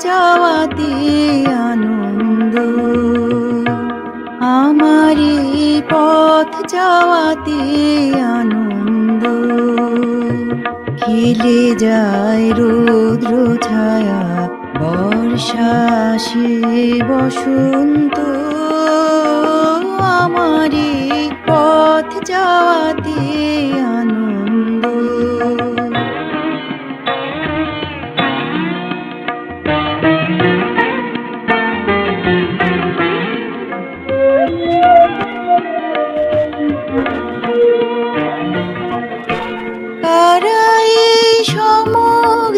যাওয়াতে আনন্দ। আমার পথ যাওয়াতে আনন্দ। খেলে যায় রৌদ্র ছায়া, বর্ষা সে বসন্ত। আমার পথ যাওয়াতে আনন্দ।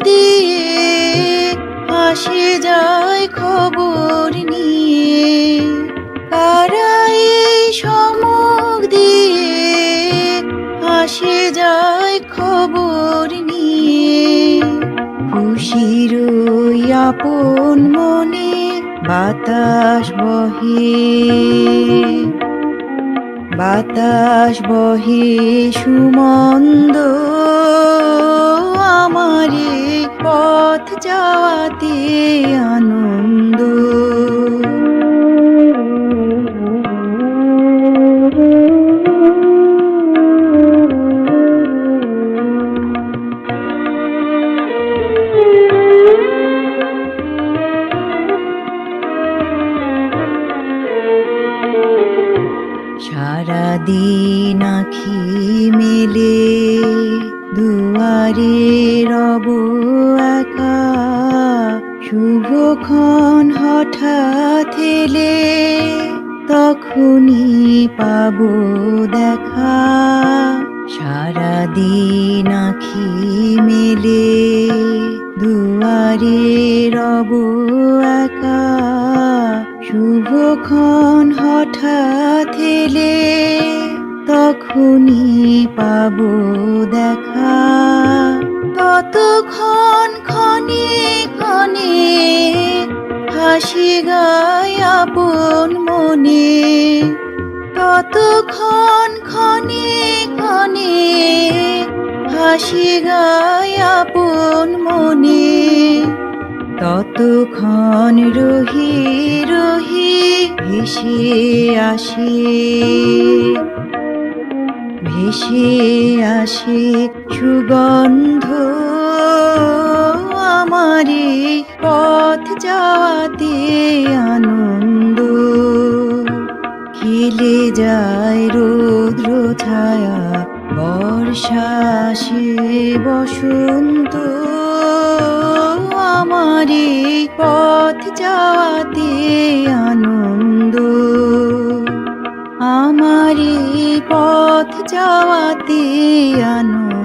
দিয়ে যায় খবর নিয়ে। দিয়ে যায় খবর নিয়ে। আপন মনে বাতাস বহে। বাতাস বহি সুমন্দ আমারে পথ যাওয়াতে আনন্দ। সারাদিন আখি মেলে, দুয়ারে রব একা। শুভক্ষণ হঠাৎ এলে, তখনই পাব দেখা। সারাদিন আখি মেলে, দুয়ারে রব একা। শুভক্ষণ এলে তখনই পাবো দেখা। ততক্ষণ ক্ষণে ক্ষণে হাসি গায় আপন মনে। ততক্ষণ ক্ষণে ক্ষণে হাসি গায় আপন মনে। ততক্ষণ রহি রহি ভেসে আসে ভেসে আসে সুগন্ধ আমারে পথ যাওয়াতে আনন্দ। খেলে যায় রৌদ্র ছায়া, বর্ষা সে বসন্ত। আমারে পথ যাওয়াতে যাওয়াতে আনন্দ